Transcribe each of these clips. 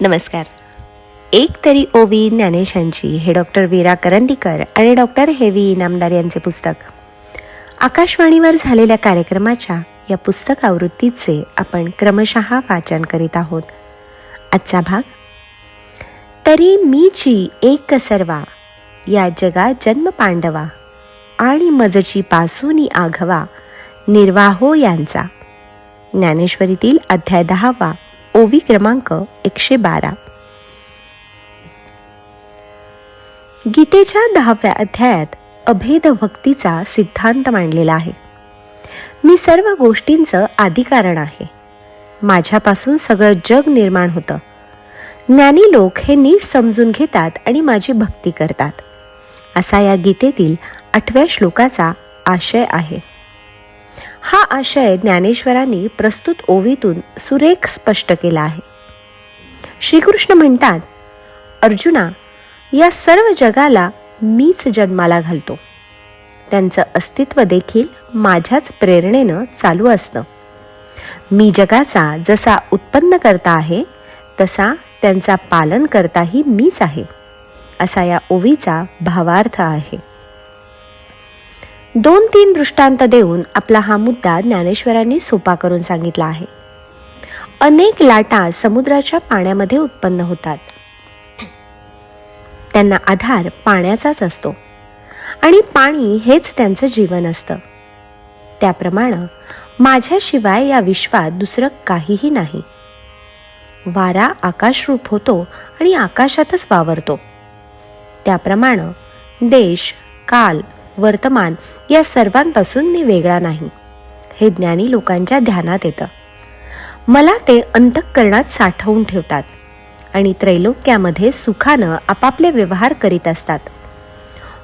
नमस्कार. एक तरी ओवी ज्ञानेशांची हे डॉक्टर वीरा करंदीकर आणि डॉक्टर हेवी इनामदार यांचे पुस्तक. आकाशवाणीवर झालेल्या कार्यक्रमाच्या या पुस्तक आवृत्तीचे आपण क्रमशः वाचन करीत आहोत. आजचा भाग तरी मीची एक सर्वा या जगात जन्म पांडवा आणि मजची पासूनी आघवा निर्वाहो यांचा. ज्ञानेश्वरीतील अध्याय दहावा ओवी क्रमांक एकशे बारा. गीतेच्या दहाव्या अध्यायात अभेद भक्तीचा सिद्धांत मांडलेला आहे. मी सर्व गोष्टींचं आदिकारण आहे. माझ्यापासून सगळं जग निर्माण होतं. ज्ञानी लोक हे नीट समजून घेतात आणि माझी भक्ती करतात. असा या गीतेतील आठव्या श्लोकाचा आशय आहे. हा आशय ज्ञानेश्वरांनी प्रस्तुत ओवीतून सुरेख स्पष्ट केला आहे. श्रीकृष्ण म्हणतात अर्जुना या सर्व जगाला मीच जन्माला घालतो. त्यांचं अस्तित्व देखील माझ्याच प्रेरणेनं चालू असतं. मी जगाचा जसा उत्पन्न करता आहे तसा त्यांचा पालन करताही मीच आहे. असा या ओवीचा भावार्थ आहे. दोन तीन दृष्टांत देऊन आपला हा मुद्दा ज्ञानेश्वरांनी सोपा करून सांगितला आहे. अनेक लाटा समुद्राच्या पाण्यामध्ये उत्पन्न होतात. त्यांना आधार पाण्याचाच असतो. आणि पाणी हेच त्यांचं जीवन असतं. त्याप्रमाणे माझ्याशिवाय या विश्वात दुसरं काहीही नाही. वारा आकाशरूप होतो आणि आकाशातच वावरतो. त्याप्रमाणे देश काल वर्तमान या सर्वांपासून मी वेगळा नाही. हे ज्ञानी लोकांच्या ध्यानात येतं. मला ते अंतःकरणात साठवून ठेवतात आणि त्रैलोक्यामध्ये सुखानं आपापले व्यवहार करीत असतात.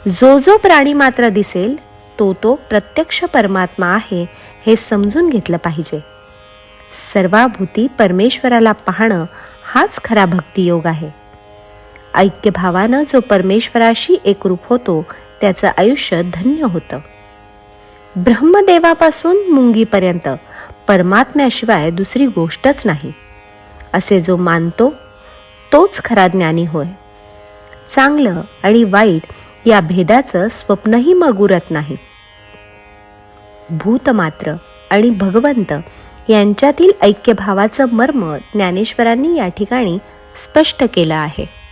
जो जो प्राणी मात्र दिसेल तो तो प्रत्यक्ष परमात्मा आहे हे समजून घेतलं पाहिजे. सर्वाभूती परमेश्वराला पाहणं हाच खरा भक्तियोग आहे. ऐक्यभावानं जो परमेश्वराशी एकरूप होतो त्याचं आयुष्य धन्य होतं. ब्रह्मदेवापासून मुंगीपर्यंत परमात्म्याशिवाय दुसरी गोष्टच नाही. असे जो मानतो तोच खरा ज्ञानी होय. चांगलं आणि वाईट या भेदाचं स्वप्नही मग उरत नाही. भूत मात्र आणि भगवंत यांच्यातील ऐक्यभावाचं मर्म ज्ञानेश्वरांनी या ठिकाणी स्पष्ट केलं आहे.